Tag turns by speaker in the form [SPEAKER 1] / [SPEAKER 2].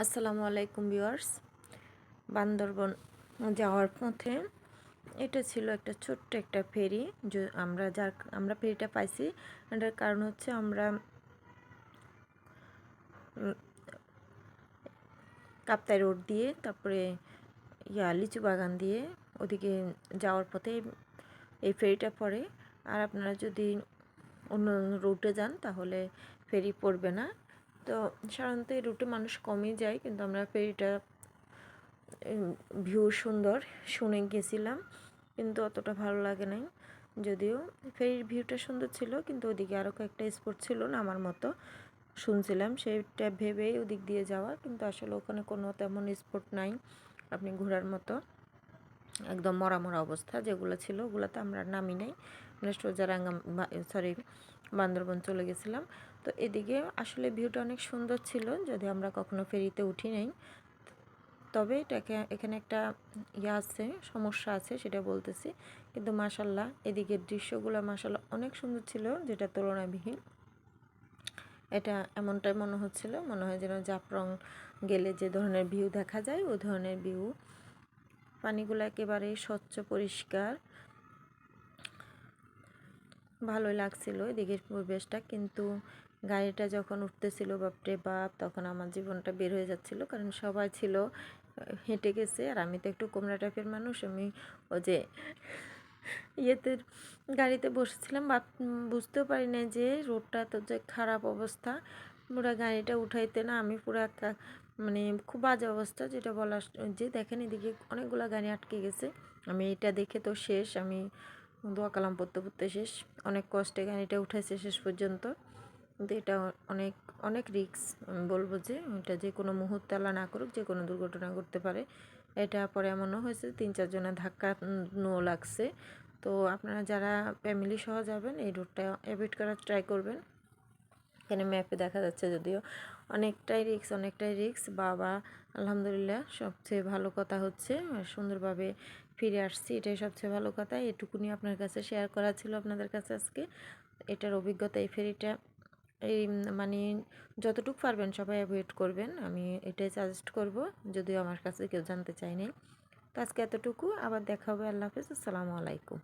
[SPEAKER 1] আসসালামু আলাইকুম ভিউয়ার্স। বান্দরবন যাওয়ার পথে এটা ছিল একটা ছোট্ট একটা ফেরি আমরা যার আমরা ফেরিটা পাইছি। এটার কারণ হচ্ছে আমরা কাপ্তাই রোড দিয়ে, তারপরে ইয়া লিচু বাগান দিয়ে ওদিকে যাওয়ার পথে এই ফেরিটা পড়ে। আর আপনারা যদি অন্য রুটে যান তাহলে ফেরি পড়বে না। তো সাধারণত এই রুটে মানুষ কমই যায়, কিন্তু আমরা ফেরিটা ভিউ সুন্দর শুনে গেছিলাম, কিন্তু অতটা ভালো লাগে নাই। যদিও ফেরির ভিউটা সুন্দর ছিল, কিন্তু ওদিকে আরও কয়েকটা স্পট ছিল না আমার মতো, শুনছিলাম সেইটা ভেবেই ওদিক দিয়ে যাওয়া, কিন্তু আসলে ওখানে কোনো তেমন স্পট নাই, আপনি ঘোরার মতো। একদম মরা মরা অবস্থা যেগুলো ছিল, ওগুলোতে আমরা নামি নাই। মানে সোজারাঙ্গা সরি বান্দরবন চলে গেছিলাম। তো এদিকে আসলে ভিউটা অনেক সুন্দর ছিল যদি আমরা কখনো ফেরিতে উঠি নাই। তবে এটাকে এখানে একটা ইয়ে আছে, সমস্যা আছে, সেটা বলতেছি। কিন্তু মাসাল্লাহ এদিকের দৃশ্যগুলো মাসাল্লাহ অনেক সুন্দর ছিল, যেটা তুলনাবিহীন। এটা এমনটাই মনে হচ্ছিল, মনে হয় যেন জাফরং গেলে যে ধরনের ভিউ দেখা যায়, ওই ধরনের ভিউ পানিগুলো একেবারে স্বচ্ছ, পরিষ্কার। ভালোই লাগছিল এদিকের পরিবেশটা, কিন্তু গাড়িটা যখন উঠতেছিল, বাপরে বাপ, তখন আমার জীবনটা বের হয়ে যাচ্ছিল। কারণ সবাই ছিল, হেঁটে গেছে, আর আমি তো একটু কোমরা টাইপের মানুষ। আমি ও যে ইয়েতে, গাড়িতে বসেছিলাম বুঝতেও পারি না যে রোডটা তো যে খারাপ অবস্থা। পুরো গাড়িটা উঠাইতে না আমি পুরো একটা মানে খুব বাজে অবস্থা যেটা বলা যে দেখেন এদিকে অনেকগুলো গাড়ি আটকে গেছে। আমি এটা দেখে তো শেষ, আমি দোয়া কালাম পড়তে পড়তে শেষ। অনেক কষ্টে গাড়িটা উঠেছে শেষ পর্যন্ত। কিন্তু এটা অনেক অনেক রিক্স আমি বলব যে এটা যে কোনো মুহূর্তে আল্লাহ না করুক, যে কোনো দুর্ঘটনা করতে পারে। এটা পরে এমনও হয়েছে, তিন চারজনের ধাক্কা নো লাগছে। তো আপনারা যারা ফ্যামিলি সহ যাবেন, এই রুটটা অ্যাভয়েড করার ট্রাই করবেন। এখানে ম্যাপে দেখা যাচ্ছে যদিও অনেকটাই রিক্স অনেকটাই রিক্স বাবা, আলহামদুলিল্লাহ, সবচেয়ে ভালো কথা হচ্ছে সুন্দরভাবে ফিরে আসছি। এটাই সবচেয়ে ভালো কথা, এটুকুনি আপনার কাছে শেয়ার করা ছিল আপনাদের কাছে আজকে। এটার অভিজ্ঞতা, এই ফেরিটা, এই মানে যতটুকু পারবেন সবাই অ্যাভয়েড করবেন। আমি এটাই সাজেস্ট করব, যদিও আমার কাছে কেউ জানতে চায়নি তো আজকে এতটুকু, আবার দেখা হবে, আল্লাহ হাফিজ, আসসালামু আলাইকুম।